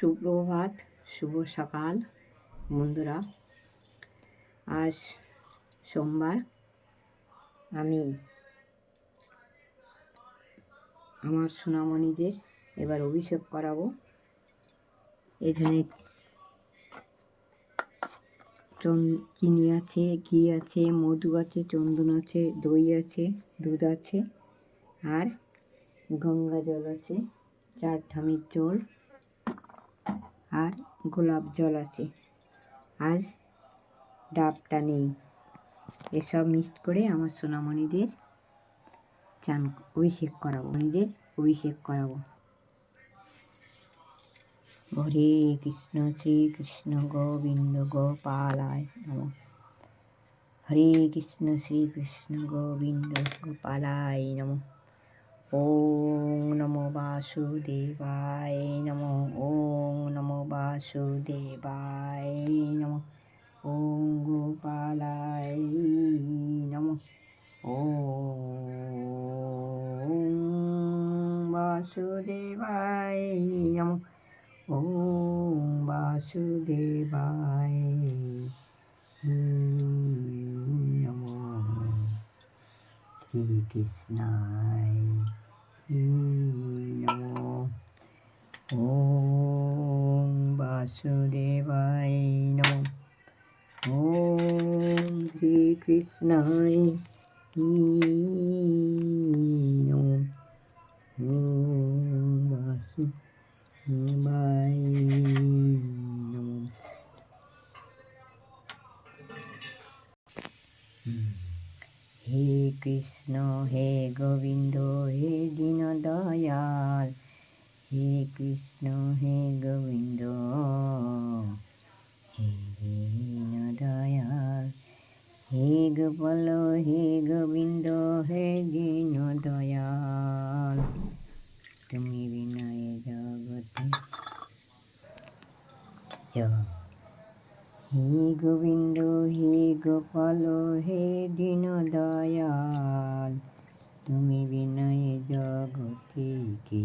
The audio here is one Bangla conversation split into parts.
সুপ্রভাত, শুভ সকাল বন্ধুরা। আজ সোমবার, আমি আমার সোনামণিদের এবার অভিষেক করাবো। এখানে চন- আছে, ঘি আছে, মধু আছে, চন্দন আছে, দই আছে, দুধ আছে, আর গঙ্গা জল আছে, চার ধামের জল আর গোলাপ জল আছে। আজ ডাবটা নেই। এসব মিক্সড করে আমার সোনামণিদের চান অভিষেক করাবো, মণিদের অভিষেক করাবো। হরে কৃষ্ণ, শ্রী কৃষ্ণ গোবিন্দ গোপালায় নম। হরে কৃষ্ণ, শ্রী কৃষ্ণ গোবিন্দ গোপালায় নম। ওং নমো বাসুদেবায় বাসুদেবায় নমো। ওং গোপালায় নমো। ওং বাসুদেবায় নমো। ওং বাসুদেবায় নমো। শ্রীকৃষ্ণায় নমো। ওং বাসুদেবায় নমো ওং শ্রীকৃষ্ণায় নমো হে কৃষ্ণ হে গোবিন্দ হে দীন দয়াল হে কৃষ্ণ, হে গোবিন্দ, হে দীন দয়াল, হে গোপাল, হে গোবিন্দ, হে দীন দয়াল। তুমি বিনয় জগতে হে গোবিন্দ, হে গোপাল, হে দীন দয়াল তুমি বিনয়ে জগতে কে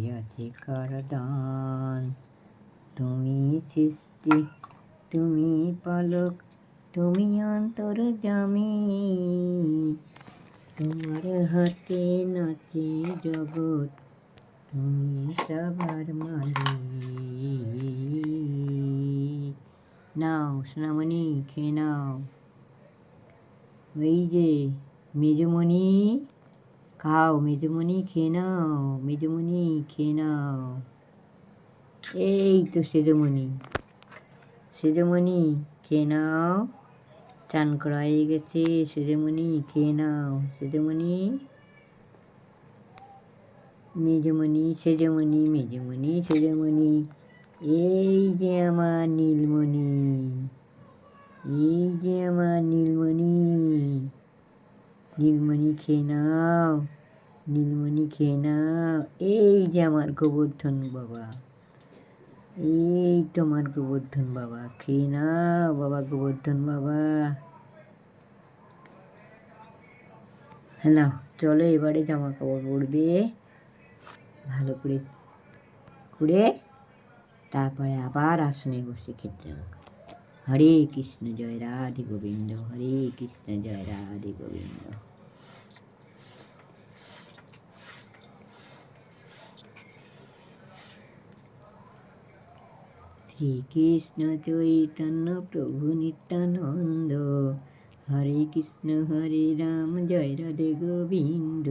আছে কারদান তুমি সৃষ্টি, তুমি পালক, তুমি অন্তর জামি। তোমার হাতে নাচে জগৎ, তুমি সবার মালিক। নাও সোনামণি, খেয়ে নাও। ওই যে মেজমণি খাও মেজমণি খেয়ে নাও মেজমণি খেয়ে নাও। এই তো সেজমণি। সেজমণি খেয়ে নাও। চান করা গেছে, সেজমণি খেয়ে নাও। সেজমণি মেজমণি সেজমণি মেজমণি সেজমণি। এই যে আমার নীলমণি, এই যে আমার নীলমণি। নীলমণি খেয়ে নাও, নীলমণি খেয়ে নাও। এই যে আমার গোবর্ধন বাবা, এই তোমার গোবর্ধন বাবা, খেয়ে নাও বাবা গোবর্ধন বাবা। হ্যাঁ চলো এবারে জামা কাপড় পরবে, ভালো করে করে তারপরে আবার আসনে বসে খেতে হরে কৃষ্ণ জয় রাধে গোবিন্দ, হরে কৃষ্ণ জয় রাধে গোবিন্দ। শ্রীকৃষ্ণ চৈতন্য প্রভু নিত্যানন্দ। হরে কৃষ্ণ হরে রাম জয় রাধে গোবিন্দ।